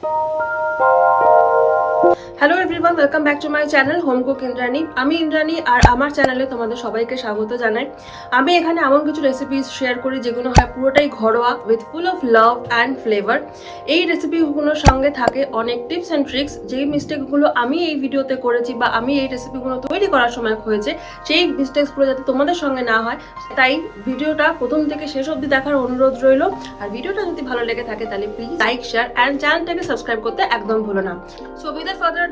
Thank you. Hello everyone welcome back to my channel home cook Indrani আমি ইন্দ্রাণী আর আমার চ্যানেলে তোমাদের সবাইকে স্বাগত জানাই। আমি এখানে এমন কিছু রেসিপি শেয়ার করি যেগুলো হয় পুরোটাই ঘরোয়া with full of love and flavour এই রেসিপিগুলোর সঙ্গে থাকে অনেক টিপস অ্যান্ড ট্রিক্স যেই মিস্টেকগুলো আমি এই ভিডিওতে করেছি বা আমি এই রেসিপিগুলো তৈরি করার সময় হয়েছে, সেই মিস্টেক্সগুলো যাতে তোমাদের সঙ্গে না হয়, তাই ভিডিওটা প্রথম থেকে শেষ অবধি দেখার অনুরোধ রইল। আর ভিডিওটা যদি ভালো লেগে থাকে তাহলে প্লিজ লাইক শেয়ার অ্যান্ড চ্যানেলটাকে সাবস্ক্রাইব করতে একদম ভুলো না। So without further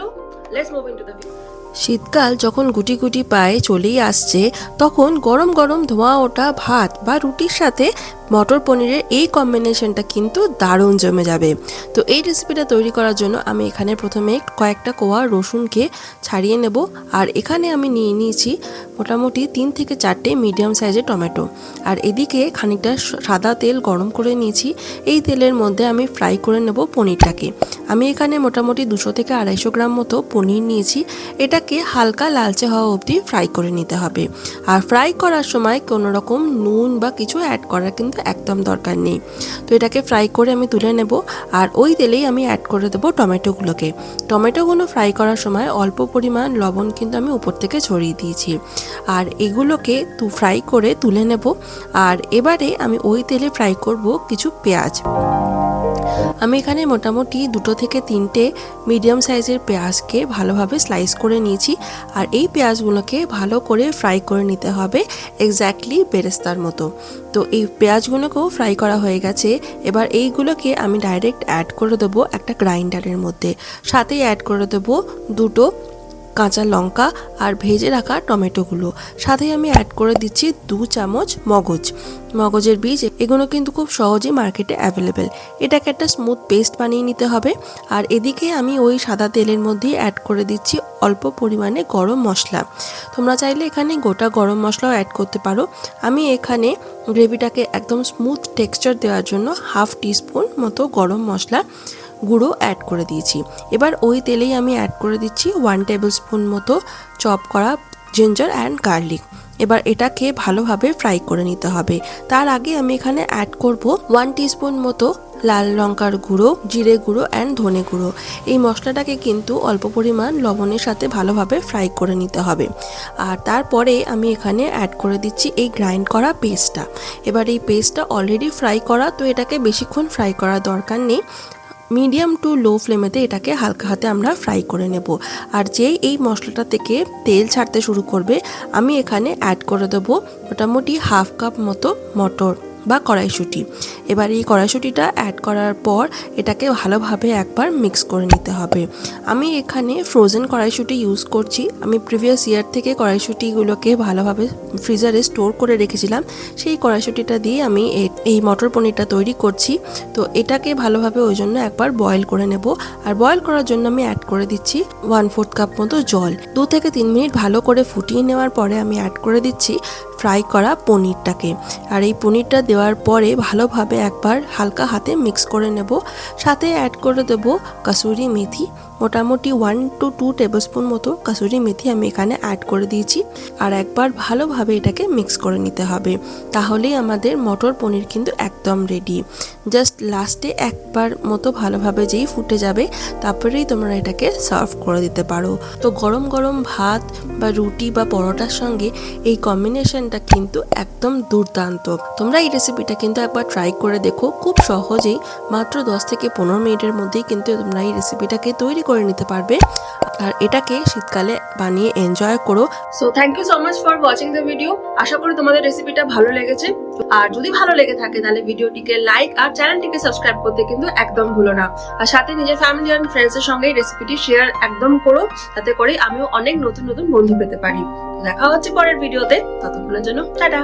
let's move into the video শীতকাল যখন গুটি গুটি পায়ে চলেই আসছে, তখন গরম গরম ধোঁয়া ওটা ভাত বা রুটির সাথে মটর পনিরের এই কম্বিনেশনটা কিন্তু দারুণ জমে যাবে। তো এই রেসিপিটা তৈরি করার জন্য আমি এখানে প্রথমে কয়েকটা কোয়া রসুনকে ছাড়িয়ে নেব আর এখানে আমি নিয়ে নিয়েছি মোটামুটি তিন থেকে চারটে মিডিয়াম সাইজের টমেটো। আর এদিকে খানিকটা সাদা তেল গরম করে নিয়েছি। এই তেলের মধ্যে আমি ফ্রাই করে নেব পনিরটাকে। আমি এখানে মোটামুটি দুশো থেকে আড়াইশো গ্রাম মতো পনির নিয়েছি। এটাকে হালকা লালচে হওয়া অবধি ফ্রাই করে নিতে হবে। আর ফ্রাই করার সময় কোনো রকম নুন বা কিছু অ্যাড করার কিন্তু একদম দরকার নেই। তো এটাকে ফ্রাই করে আমি তুলে নেব আর ওই তেলেই আমি অ্যাড করে দেবো টমেটোগুলোকে। টমেটোগুলো ফ্রাই করার সময় অল্প পরিমাণ লবণ কিন্তু আমি উপর থেকে ছড়িয়ে দিয়েছি। আর এগুলোকে তু ফ্রাই করে তুলে নেব। আর এবারে আমি ওই তেলে ফ্রাই করব কিছু পেঁয়াজ। আমি এখানে মোটামুটি দুটো থেকে তিনটে মিডিয়াম সাইজের পেঁয়াজকে ভালোভাবে স্লাইস করে নিয়েছি। আর এই পেঁয়াজগুলোকে ভালো করে ফ্রাই করে নিতে হবে এক্স্যাক্টলি বেরেস্তার মতো। তো এই পেঁয়াজগুলোকেও ফ্রাই করা হয়ে গেছে। এবার এইগুলোকে আমি ডাইরেক্ট অ্যাড করে দেবো একটা গ্রাইন্ডারের মধ্যে। সাথেই অ্যাড করে দেবো দুটো কাঁচা লঙ্কা আর ভেজে রাখা টমেটোগুলো। সাথে আমি অ্যাড করে দিচ্ছি দু চামচ মগজ। মগজের বীজ, এগুলো কিন্তু খুব সহজেই মার্কেটে অ্যাভেলেবেল এটাকে একটা স্মুথ পেস্ট বানিয়ে নিতে হবে। আর এদিকে আমি ওই সাদা তেলের মধ্যেই অ্যাড করে দিচ্ছি অল্প পরিমাণে গরম মশলা। তোমরা চাইলে এখানে গোটা গরম মশলাও অ্যাড করতে পারো। আমি এখানে গ্রেভিটাকে একদম স্মুথ টেক্সচার দেওয়ার জন্য হাফ টিস্পুন মতো গরম মশলা গুঁড়ো অ্যাড করে দিয়েছি। এবার ওই তেলেই আমি অ্যাড করে দিচ্ছি ওয়ান টেবিল স্পুন মতো চপ করা জিঞ্জার অ্যান্ড গার্লিক এবার এটাকে ভালোভাবে ফ্রাই করে নিতে হবে। তার আগে আমি এখানে অ্যাড করব ওয়ান টিস্পুন মতো লাল লঙ্কার গুঁড়ো, জিরে গুঁড়ো অ্যান্ড ধনে গুঁড়ো। এই মশলাটাকে কিন্তু অল্প পরিমাণ লবণের সাথে ভালোভাবে ফ্রাই করে নিতে হবে। আর তারপরে আমি এখানে অ্যাড করে দিচ্ছি এই গ্রাইন্ড করা পেস্টটা এবার এই পেস্টটা অলরেডি ফ্রাই করা, তো এটাকে বেশিক্ষণ ফ্রাই করার দরকার নেই। মিডিয়াম টু লো ফ্লেমেতে এটাকে হালকা হাতে আমরা ফ্রাই করে নেব। আর যেই এই মশলাটা থেকে তেল ছাড়তে শুরু করবে, আমি এখানে অ্যাড করে দেবো মোটামুটি হাফ কাপ মতো মটর বা কড়াইশুঁটি। এবার এই কড়াইশুঁটিটা অ্যাড করার পর এটাকে ভালোভাবে একবার মিক্স করে নিতে হবে। আমি এখানে ফ্রোজেন কড়াইশুঁটি ইউজ করছি। আমি প্রিভিয়াস ইয়ার থেকে কড়াইশুঁটিগুলোকে ভালোভাবে ফ্রিজারে স্টোর করে রেখেছিলাম। সেই কড়াইশুঁটিটা দিয়ে আমি এই মটর পনিরটা তৈরি করছি। তো এটাকে ভালোভাবে ওই জন্য একবার বয়েল করে নেব। আর বয়েল করার জন্য আমি অ্যাড করে দিচ্ছি ওয়ান ফোর্থ কাপ মতো জল। দু থেকে তিন মিনিট ভালো করে ফুটিয়ে নেওয়ার পরে আমি অ্যাড করে দিচ্ছি ফ্রাই করা পনিরটাকে। আর এই পনিরটা দেওয়ার পরে ভালোভাবে একবার হালকা হাতে মিক্স করে নেব সাথে অ্যাড করে দেব কাসুরি মেথি মোটামুটি ওয়ান টু টু টেবিলস্পুন মতো কাসুরি মেথি আমি এখানে অ্যাড করে দিয়েছি। আর একবার ভালোভাবে এটাকে মিক্স করে নিতে হবে। তাহলেই আমাদের মটর পনির কিন্তু একদম রেডি জাস্ট লাস্টে একবার মতো ভালোভাবে যেই ফুটে যাবে, তারপরেই তোমরা এটাকে সার্ভ করে দিতে পারো। তো গরম গরম ভাত বা রুটি বা পরোটার সঙ্গে এই কম্বিনেশনটা কিন্তু একদম দুর্দান্ত। তোমরা এই রেসিপিটা কিন্তু একবার ট্রাই করে দেখো। খুব সহজেই মাত্র দশ থেকে পনেরো মিনিটের মধ্যেই কিন্তু তোমরা এই রেসিপিটাকে তৈরি করে নিতে পারবে। আর এটাকে শীতকালে বানিয়ে এনজয় করো। So thank you so much for watching the video আশা করি তোমাদের রেসিপিটা ভালো লেগেছে। আর যদি ভালো লেগে থাকে, তাহলে ভিডিওটিকে লাইক আর চ্যানেলটিকে সাবস্ক্রাইব করতে কিন্তু একদম ভুলো না। আর সাথে নিজের ফ্যামিলি অ্যান্ড ফ্রেন্ডস এর সঙ্গে রেসিপিটি শেয়ার একদম করো। তাতে করে আমিও অনেক নতুন নতুন বন্ধু পেতে পারি। দেখা হচ্ছে পরের ভিডিওতে ততক্ষণের জন্য, টাটা!